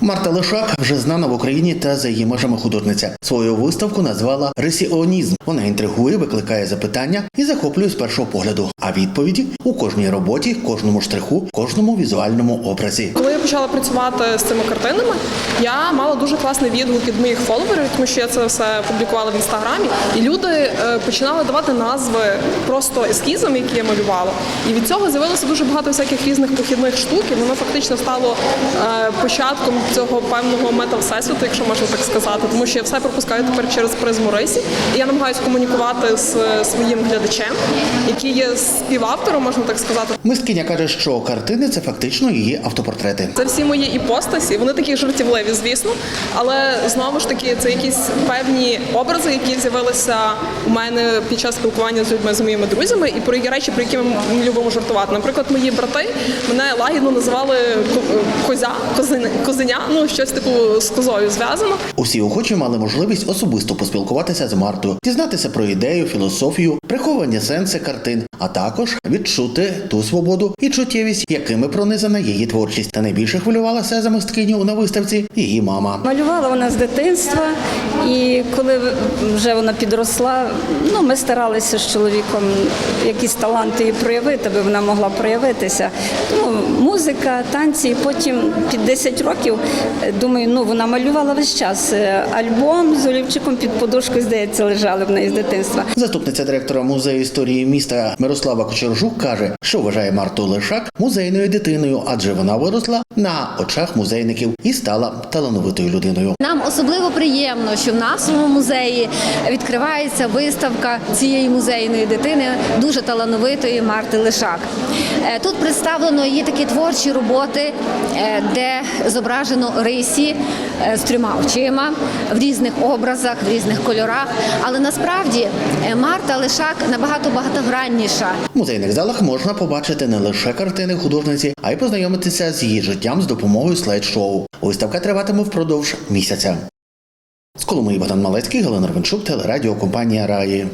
Марта Лишак вже знана в Україні та за її межами художниця. Свою виставку назвала Ресіонізм. Вона інтригує, викликає запитання і захоплює з першого погляду. А відповіді у кожній роботі, кожному штриху, кожному візуальному образі. Коли я почала працювати з цими картинами, я мала дуже класний відгук від моїх фоловерів, тому що я це все публікувала в інстаграмі, і люди е, починали давати назви просто ескізам, які я малювала. І від цього з'явилося дуже багато всяких різних похідних штук, і воно фактично стало е, початком цього певного мета-всесвіту, якщо можна так сказати, тому що я все пропускаю тепер через призму рисі, і я намагаюся комунікувати з е, своїм глядачем, який є співавтором, можна так сказати. Мисткиня каже, що картини це фактично її автопортрети. Це всі мої іпостасі. Вони такі жартівливі, звісно. Але знову ж таки, це якісь певні образи, які з'явилися у мене під час спілкування з людьми з моїми друзями, і про які речі, про які ми любимо жартувати. Наприклад, мої брати мене лагідно називали ко- козя, козиня, ну щось типу з козою зв'язано. Усі охочі мали можливість особисто поспілкуватися з Мартою, дізнатися про ідею, філософію, приховані сенси картин, а також відчути ту свободу і чуттєвість, якими пронизана її творчість. Та найбільше хвилювалася за мисткиню на виставці її мама. Малювала вона з дитинства, і коли вже вона підросла, ну ми старалися з чоловіком якісь таланти їй проявити, аби вона могла проявитися. Ну, музика, танці. І потім під 10 років думаю, ну вона малювала весь час. Е, Альбом з олівчиком під подушкою, здається, лежали в неї з дитинства. Заступниця директора музею історії міста Мирослава Кочержук каже, що вважає Марту Лишак музейною дитиною, адже вона виросла на очах музейників і стала талановитою людиною. Нам особливо приємно, що в нашому музеї відкривається виставка цієї музейної дитини, дуже талановитої Марти Лишак. Е, Тут представлено її такі творчі роботи, е, де зображено рисі е, з трьома очима в різних образах, в різних кольорах. Але насправді е, Марта Лишак набагато багатогранніша. В музейних залах можна побачити не лише картини художниці, а й познайомитися з її життям з допомогою слайд-шоу. Виставка триватиме впродовж місяця. З Коломиї Богдан Малецький, Галина Рвенчук, телерадіокомпанія Раї.